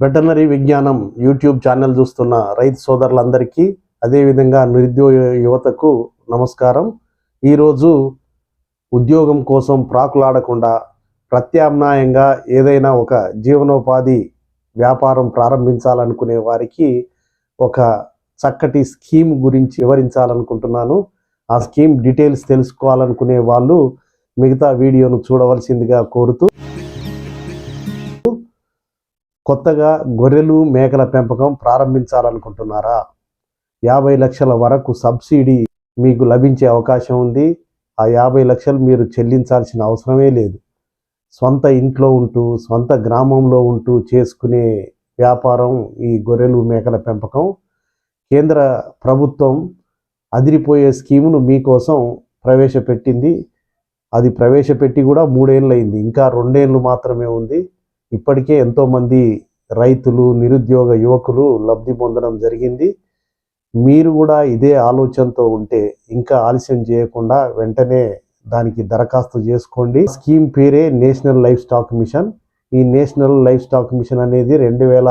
Veterinary విజ్ఞానం YouTube channel చూస్తున్న రైతు సోదరులందరికీ అదేవిధంగా నిరుద్యోగ యువతకు నమస్కారం. ఈరోజు ఉద్యోగం కోసం ప్రాకులాడకుండా ప్రత్యామ్నాయంగా ఏదైనా ఒక జీవనోపాధి వ్యాపారం ప్రారంభించాలనుకునే వారికి ఒక చక్కటి స్కీమ్ గురించి వివరించాలనుకుంటున్నాను. ఆ స్కీమ్ డీటెయిల్స్ తెలుసుకోవాలనుకునే వాళ్ళు మిగతా వీడియోను చూడవలసిందిగా కోరుతూ కొత్తగా గొర్రెలు మేకల పెంపకం ప్రారంభించాలనుకుంటున్నారా? యాభై లక్షల వరకు సబ్సిడీ మీకు లభించే అవకాశం ఉంది. ఆ యాభై లక్షలు మీరు చెల్లించాల్సిన అవసరమే లేదు. సొంత ఇంట్లో ఉంటూ సొంత గ్రామంలో ఉంటూ చేసుకునే వ్యాపారం ఈ గొర్రెలు మేకల పెంపకం. కేంద్ర ప్రభుత్వం అదిరిపోయే స్కీమును మీకోసం ప్రవేశపెట్టింది. అది ప్రవేశపెట్టి కూడా మూడేళ్ళు అయింది ఇంకా రెండేళ్ళు మాత్రమే ఉంది. ఇప్పటికే ఎంతోమంది రైతులు నిరుద్యోగ యువకులు లబ్ధి పొందడం జరిగింది. మీరు కూడా ఇదే ఆలోచనతో ఉంటే ఇంకా ఆలస్యం చేయకుండా వెంటనే దానికి దరఖాస్తు చేసుకోండి. స్కీమ్ పేరే నేషనల్ లైఫ్ స్టాక్ మిషన్. ఈ నేషనల్ లైఫ్ స్టాక్ మిషన్ అనేది రెండు వేల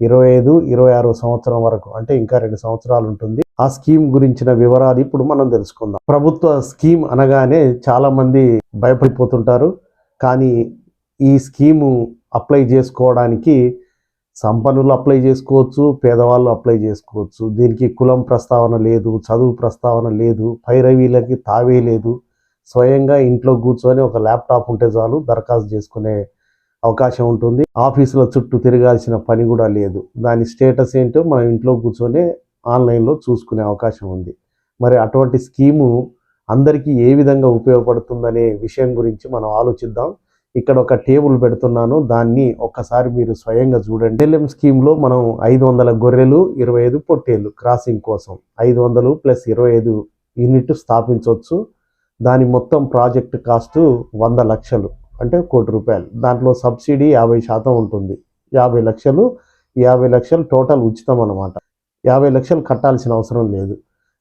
ఇరవై ఐదు ఇరవై ఆరు సంవత్సరం వరకు అంటే ఇంకా రెండు సంవత్సరాలు ఉంటుంది. ఆ స్కీమ్ గురించిన వివరాలు ఇప్పుడు మనం తెలుసుకుందాం. ప్రభుత్వ స్కీమ్ అనగానే చాలామంది భయపడిపోతుంటారు. కానీ ఈ స్కీము అప్లై చేసుకోవడానికి సంపన్నులు అప్లై చేసుకోవచ్చు పేదవాళ్ళు అప్లై చేసుకోవచ్చు. దీనికి కులం ప్రస్తావన లేదు చదువు ప్రస్తావన లేదు పైరవీలకి తావే లేదు. స్వయంగా ఇంట్లో కూర్చొని ఒక ల్యాప్టాప్ ఉంటే చాలు దరఖాస్తు చేసుకునే అవకాశం ఉంటుంది. ఆఫీసుల చుట్టూ తిరగాల్సిన పని కూడా లేదు. దాని స్టేటస్ ఏంటో మనం ఇంట్లో కూర్చొని ఆన్లైన్లో చూసుకునే అవకాశం ఉంది. మరి అటువంటి స్కీము అందరికీ ఏ విధంగా ఉపయోగపడుతుందనే విషయం గురించి మనం ఆలోచిద్దాం. ఇక్కడ ఒక టేబుల్ పెడుతున్నాను. దాన్ని ఒక్కసారి మీరు స్వయంగా చూడండి. ఎల్ఎం స్కీమ్లో మనం ఐదు వందల గొర్రెలు ఇరవై ఐదు పొట్టేలు క్రాసింగ్ కోసం. ఐదు వందలు ప్లస్ ఇరవై ఐదు యూనిట్ స్థాపించవచ్చు. దాని మొత్తం ప్రాజెక్ట్ కాస్ట్ వంద లక్షలు అంటే కోటి రూపాయలు. దాంట్లో సబ్సిడీ యాభై శాతం ఉంటుంది. యాభై లక్షలు యాభై లక్షలు టోటల్ ఉచితం అన్నమాట. యాభై లక్షలు కట్టాల్సిన అవసరం లేదు.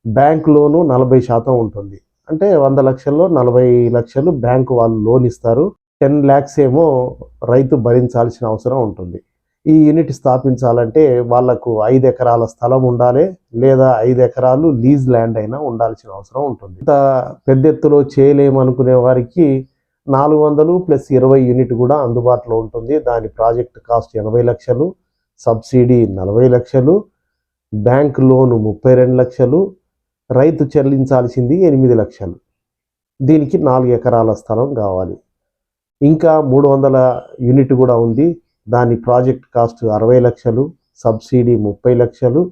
బ్యాంక్ లోను నలభై శాతం ఉంటుంది. అంటే వంద లక్షల్లో నలభై లక్షలు బ్యాంకు వాళ్ళు లోన్ ఇస్తారు. టెన్ ల్యాక్స్ ఏమో రైతు భరించాల్సిన అవసరం ఉంటుంది. ఈ యూనిట్ స్థాపించాలంటే వాళ్ళకు ఐదు ఎకరాల స్థలం ఉండాలి లేదా ఐదు ఎకరాలు లీజ్ ల్యాండ్ అయినా ఉండాల్సిన అవసరం ఉంటుంది. ఇంత పెద్ద ఎత్తులో చేయలేమనుకునే వారికి నాలుగు వందలు ప్లస్ ఇరవై యూనిట్ కూడా అందుబాటులో ఉంటుంది. దాని ప్రాజెక్ట్ కాస్ట్ ఎనభై లక్షలు సబ్సిడీ నలభై లక్షలు బ్యాంక్ లోను ముప్పై రెండు లక్షలు రైతు చెల్లించాల్సింది ఎనిమిది లక్షలు. దీనికి నాలుగు ఎకరాల స్థలం కావాలి. ఇంకా మూడు వందల యూనిట్ కూడా ఉంది. దాని ప్రాజెక్ట్ కాస్ట్ అరవై లక్షలు సబ్సిడీ ముప్పై లక్షలు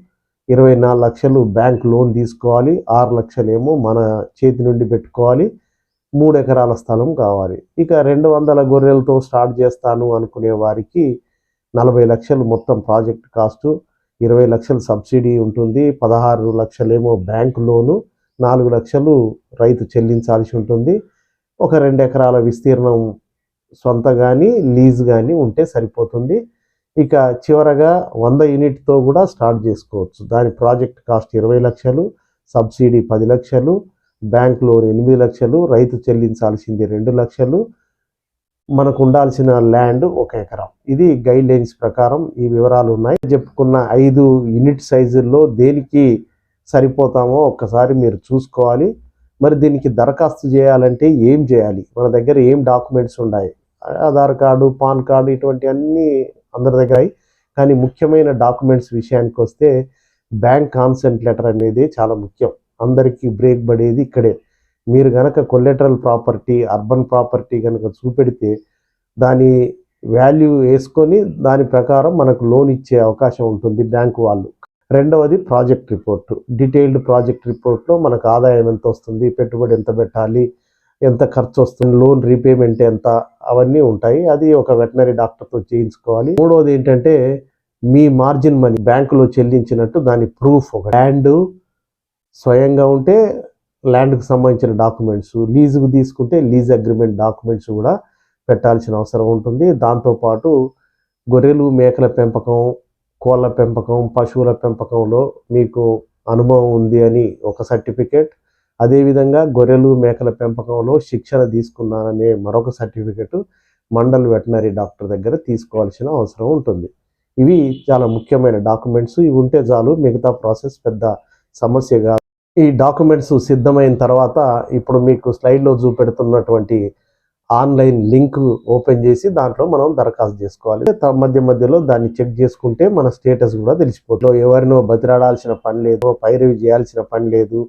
ఇరవై నాలుగు లక్షలు బ్యాంక్ లోన్ తీసుకోవాలి. ఆరు లక్షలేమో మన చేతి నుండి పెట్టుకోవాలి. మూడు ఎకరాల స్థలం కావాలి. ఇక రెండు వందల గొర్రెలతో స్టార్ట్ చేస్తాను అనుకునే వారికి నలభై లక్షలు మొత్తం ప్రాజెక్ట్ కాస్ట్. ఇరవై లక్షలు సబ్సిడీ ఉంటుంది పదహారు లక్షలేమో బ్యాంక్ లోను నాలుగు లక్షలు రైతు చెల్లించాల్సి ఉంటుంది. ఒక రెండు ఎకరాల విస్తీర్ణం సొంత కానీ లీజ్ కానీ ఉంటే సరిపోతుంది. ఇక చివరగా వంద యూనిట్తో కూడా స్టార్ట్ చేసుకోవచ్చు. దాని ప్రాజెక్ట్ కాస్ట్ ఇరవై లక్షలు సబ్సిడీ పది లక్షలు బ్యాంక్ లోన్ ఎనిమిది లక్షలు రైతు చెల్లించాల్సింది రెండు లక్షలు మనకు ఉండాల్సిన ల్యాండ్ ఒక ఎకరం. ఇది గైడ్ లైన్స్ ప్రకారం ఈ వివరాలు ఉన్నాయి. చెప్పుకున్న ఐదు యూనిట్ సైజుల్లో దేనికి సరిపోతామో ఒక్కసారి మీరు చూసుకోవాలి. మరి దీనికి దరఖాస్తు చేయాలంటే ఏం చేయాలి? మన దగ్గర ఏం డాక్యుమెంట్స్ ఉన్నాయి ఆధార్ కార్డు పాన్ కార్డు ఇటువంటి అన్నీ అందరి దగ్గర కానీ ముఖ్యమైన డాక్యుమెంట్స్ విషయానికి వస్తే బ్యాంక్ కాన్సెంట్ లెటర్ అనేది చాలా ముఖ్యం. అందరికీ బ్రేక్ పడేది ఇక్కడే. మీరు గనక కొల్లెటరల్ ప్రాపర్టీ అర్బన్ ప్రాపర్టీ కనుక చూపెడితే దాని వాల్యూ వేసుకొని దాని ప్రకారం మనకు లోన్ ఇచ్చే అవకాశం ఉంటుంది బ్యాంకు వాళ్ళు. రెండవది ప్రాజెక్ట్ రిపోర్ట్ డీటెయిల్డ్ ప్రాజెక్ట్ రిపోర్ట్లో మనకు ఆదాయం ఎంత వస్తుంది పెట్టుబడి ఎంత పెట్టాలి ఎంత ఖర్చు వస్తుంది లోన్ రీపేమెంట్ ఎంత అవన్నీ ఉంటాయి. అది ఒక వెటనరీ డాక్టర్తో చేయించుకోవాలి. మూడవది ఏంటంటే మీ మార్జిన్ మనీ బ్యాంకులో చెల్లించినట్టు దాని ప్రూఫ్ ఒక ల్యాండ్ స్వయంగా ఉంటే ల్యాండ్కు సంబంధించిన డాక్యుమెంట్స్ లీజుకు తీసుకుంటే లీజ్ అగ్రిమెంట్ డాక్యుమెంట్స్ కూడా పెట్టాల్సిన అవసరం ఉంటుంది. దాంతోపాటు గొర్రెలు మేకల పెంపకం కోళ్ళ పెంపకం పశువుల పెంపకంలో మీకు అనుభవం ఉంది అని ఒక సర్టిఫికేట్. అదేవిధంగా గొర్రెలు మేకల పెంపకంలో శిక్షణ తీసుకున్నాననే మరొక సర్టిఫికెట్ మండల్ వెటనరీ డాక్టర్ దగ్గర తీసుకోవాల్సిన అవసరం ఉంటుంది. ఇవి చాలా ముఖ్యమైన డాక్యుమెంట్స్. ఇవి ఉంటే చాలు మిగతా ప్రాసెస్ పెద్ద సమస్యగా ఈ డాక్యుమెంట్స్ సిద్ధమైన తర్వాత ఇప్పుడు మీకు స్లైడ్లో చూపెడుతున్నటువంటి ఆన్లైన్ లింక్ ఓపెన్ చేసి దాంట్లో మనం దరఖాస్తు చేసుకోవాలి. మధ్య మధ్యలో దాన్ని చెక్ చేసుకుంటే మన స్టేటస్ కూడా తెలిసిపోతుంది. ఎవరినో బతిరాడాల్సిన పని లేదు పైరవి చేయాల్సిన పని లేదు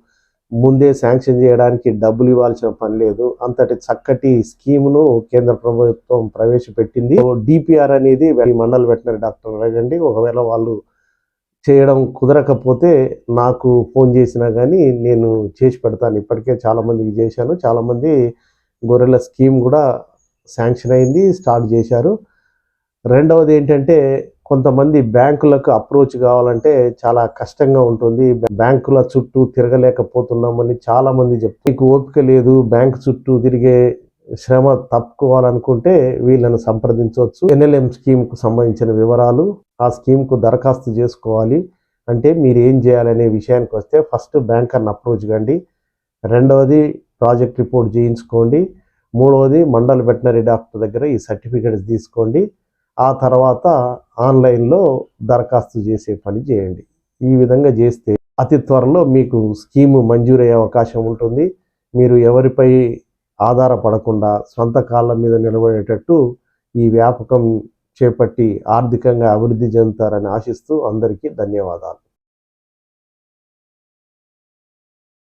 ముందే శాంక్షన్ చేయడానికి డబ్బులు ఇవ్వాల్సిన పని లేదు. అంతటి చక్కటి స్కీమ్ను కేంద్ర ప్రభుత్వం ప్రవేశపెట్టింది. డిపిఆర్ అనేది మండల వెటనరీ డాక్టర్ అడగండి. ఒకవేళ వాళ్ళు చేయడం కుదరకపోతే నాకు ఫోన్ చేసినా కానీ నేను చేసి పెడతాను. ఇప్పటికే చాలామందికి చేశాను. చాలామంది గొర్రెల స్కీమ్ కూడా శాంక్షన్ అయింది స్టార్ట్ చేశారు. రెండవది ఏంటంటే కొంతమంది బ్యాంకులకు అప్రోచ్ కావాలంటే చాలా కష్టంగా ఉంటుంది. బ్యాంకుల చుట్టూ తిరగలేకపోతున్నామని చాలామంది చెప్తారు మీకు ఓపిక లేదు బ్యాంక్ చుట్టూ తిరిగే శ్రమ తప్పుకోవాలనుకుంటే వీళ్ళని సంప్రదించవచ్చు. ఎన్ఎల్ఎం స్కీమ్కు సంబంధించిన వివరాలు ఆ స్కీమ్కు దరఖాస్తు చేసుకోవాలి. అంటే మీరు ఏం చేయాలనే విషయానికి వస్తే ఫస్ట్ బ్యాంకర్ని అప్రోచ్ కండి. రెండవది ప్రాజెక్ట్ రిపోర్ట్ చేయించుకోండి. మూడవది మండల్ వెటనరీ డాక్టర్ దగ్గర ఈ సర్టిఫికేట్స్ తీసుకోండి. ఆ తర్వాత ఆన్లైన్లో దరఖాస్తు చేసే పని చేయండి. ఈ విధంగా చేస్తే అతి త్వరలో మీకు స్కీము మంజూరయ్యే అవకాశం ఉంటుంది. మీరు ఎవరిపై ఆధారపడకుండా సొంత కాళ్ళ మీద నిలబడేటట్టు ఈ వ్యాపకం చేపట్టి ఆర్థికంగా అభివృద్ధి చెందుతారని ఆశిస్తూ అందరికీ ధన్యవాదాలు.